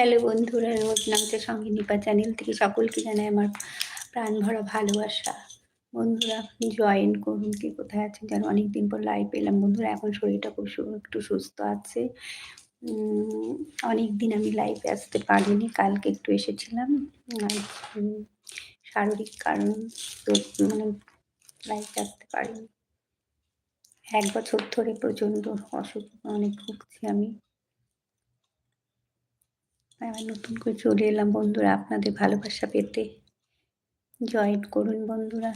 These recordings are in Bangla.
হ্যালো বন্ধুরা, রোজ নামতে সঙ্গে নিপা চ্যানেল থেকে সকলকে জানাই আমার প্রাণ ভরা ভালোবাসা। বন্ধুরা জয়েন করুন, কি কোথায় আছেন যেন অনেকদিন পর লাইভ পেলাম। বন্ধুরা, এখন শরীরটা খুব একটু সুস্থ আছে। অনেক দিন আমি লাইভে আসতে পারিনি। কালকে একটু এসেছিলাম। শারীরিক কারণ, তো মানে লাইভে আসতে পারিনি। এক বছর ধরে প্রচণ্ড অসুখ অনেক ভুগছি আমি। আবার নতুন করে চলে এলাম বন্ধুরা আপনাদের ভালোবাসা পেতে। জয়েন করুন বন্ধুরা।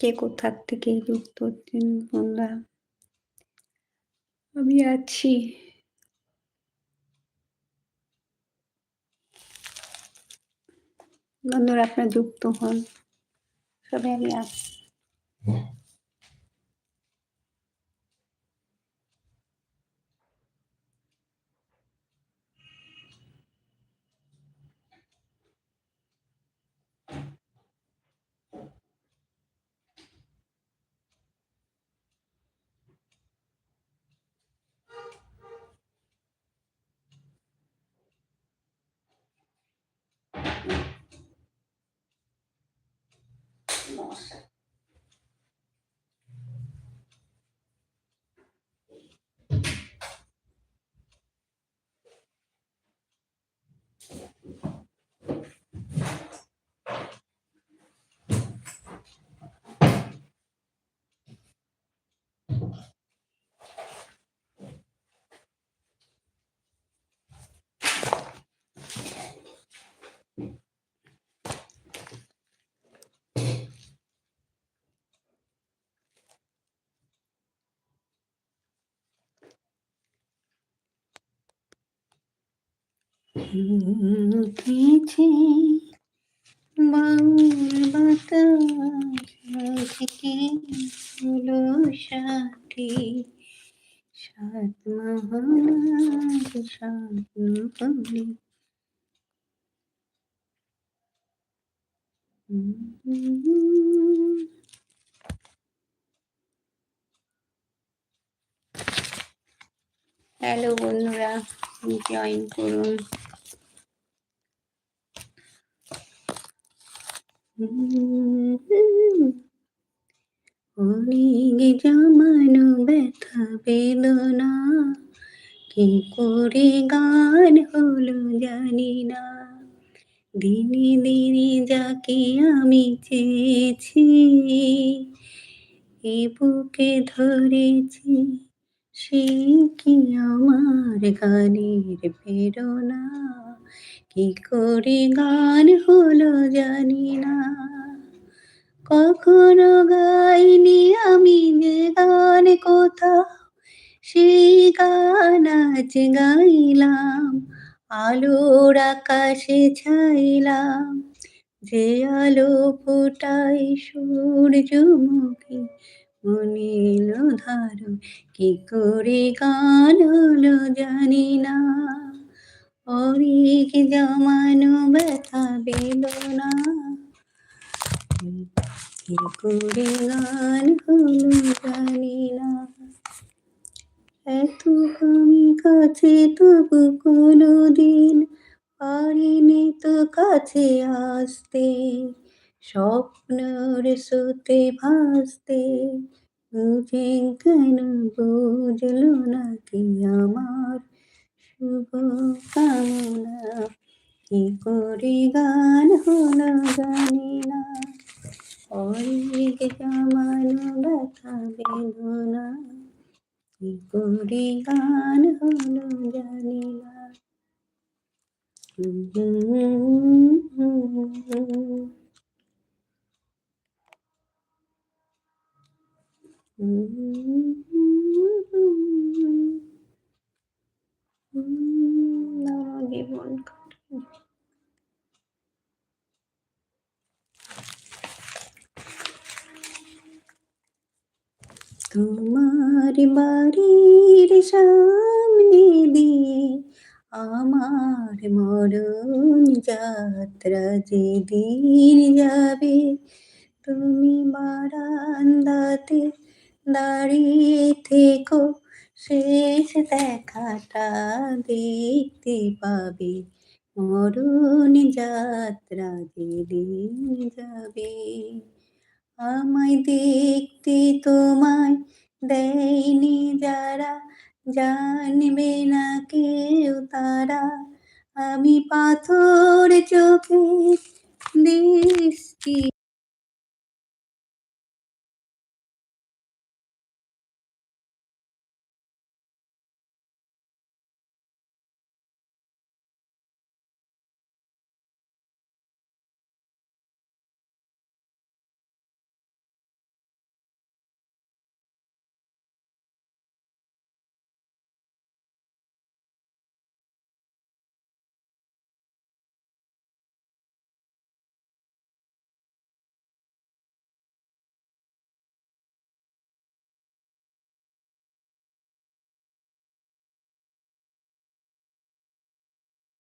কে কোথার থেকে যুক্ত হচ্ছেন বন্ধুরা? আমি আছি। বন্ধুরা আপনার যুক্ত হন। সবাই আমি আছি Nossa. উঠেছে বাউল বাতাস থেকে হলো সাথী। সাত মহারাজ স্বপ্ন বলে হ্যালো বন্ধুরা জয়েন করুন। অনেক জমানো ব্যথা বেদনা কি করে গান হলো জানি না। দিনে দিনে যাকে আমি চেয়েছি, এ বুকে ধরেছি, সে কি আমার গানের প্রেরণা? কি করে গান হলো জানি কখনো গাইনি আমি যে গান কোথাও সেই গান আজ গাইলাম, আলোর আকাশে ছাইলাম। যে আলো ফোটাই সূর্যমুখী মনিল ধারণ কি করে গান হলো জানি না। অনেক জমানো ব্যথা, বেদনা। কি করে গান হলো জানি না। এত আমি কাছে তবু কোনো দিন পারিনি তো কাছে আসতে। স্বপ্নর সুতে ভাসতে বুঝে কেন বুঝলো না কি আমার শুভ কামনা? কি করে গান হলো জানি না। অনেক জামানো ব্যথা বেদনা কি করে গান হলো জানি না জীবন কাটে। তোমার বাড়ির সামনে দিয়ে আমার মরণ যাত্রা যেদিন যাবে, তুমি বারান্দাতে দাঁড়িয়ে থেকো। শেষ দেখাটা দেখতে পাবে, মরণ যাত্রা যেদিন যাবে। আমায় দেখতে তোমায় দেয়নি যারা জানবে না কেউ তারা। আমি পাথর চোখে দৃষ্টি